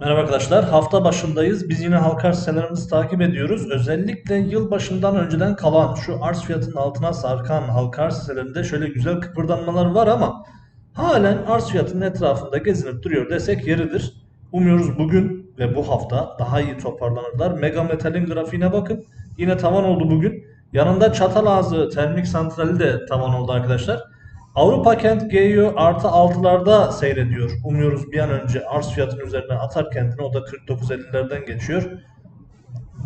Merhaba arkadaşlar. Hafta başındayız. Biz yine halka arz takip ediyoruz. Özellikle yıl başından önceden kalan şu arz fiyatının altına sarkan halka arz hisselerinde şöyle güzel kıpırdanmalar var ama halen arz fiyatının etrafında gezinip duruyor desek yeridir. Umuyoruz bugün ve bu hafta daha iyi toparlanırlar. Mega Metal'in grafiğine bakın. Yine tavan oldu bugün. Yanında Çatalazı Termik Santrali de tavan oldu arkadaşlar. Avrupa Kent GEO artı 6'larda seyrediyor. Umuyoruz bir an önce arz fiyatının üzerine atar kendini. O da 49.50'lerden geçiyor.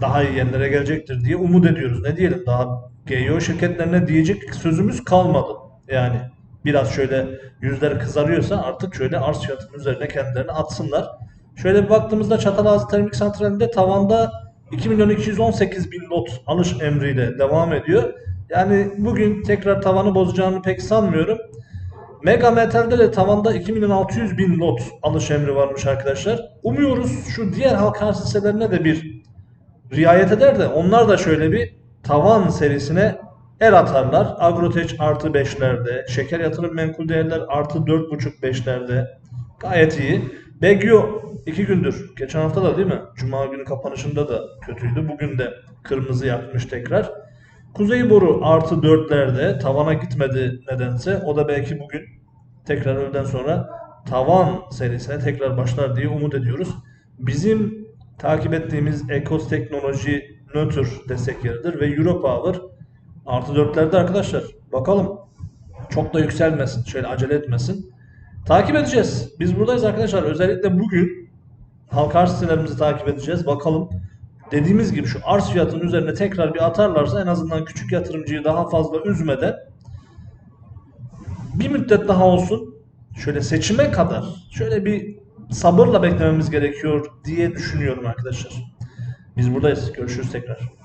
Daha iyi yerlere gelecektir diye umut ediyoruz. Ne diyelim daha GEO şirketlerine diyecek sözümüz kalmadı. Yani biraz şöyle yüzleri kızarıyorsa artık şöyle arz fiyatının üzerine kendilerini atsınlar. Şöyle bir baktığımızda Çatalazı Termik Santrali'nde tavanda 2 milyon 218 bin lot alış emriyle devam ediyor. Yani bugün tekrar tavanı bozacağını pek sanmıyorum. Mega Metal'de de tavanda 2 milyon 600 bin lot alış emri varmış arkadaşlar. Umuyoruz şu diğer halka arz hisselerine de bir riayet eder de onlar da şöyle bir tavan serisine el atarlar. Agroteç artı 5'lerde, şeker yatırım menkul değerler artı 4.5-5'lerde gayet iyi. Begyo 2 gündür, geçen hafta da değil mi? Cuma günü kapanışında da kötüydü. Bugün de kırmızı yapmış tekrar. Kuzey boru artı 4'lerde tavana gitmedi nedense. O da belki bugün tekrar öğleden sonra tavan serisine tekrar başlar diye umut ediyoruz. Bizim takip ettiğimiz Ecos Teknoloji nötr destek yeridir ve Europower artı 4'lerde arkadaşlar. Bakalım. Çok da yükselmesin. Şöyle acele etmesin. Takip edeceğiz. Biz buradayız arkadaşlar. Özellikle bugün halka sitelerimizi takip edeceğiz. Bakalım dediğimiz gibi şu arz fiyatının üzerine tekrar bir atarlarsa en azından küçük yatırımcıyı daha fazla üzmeden bir müddet daha olsun şöyle seçime kadar şöyle bir sabırla beklememiz gerekiyor diye düşünüyorum arkadaşlar. Biz buradayız. Görüşürüz tekrar.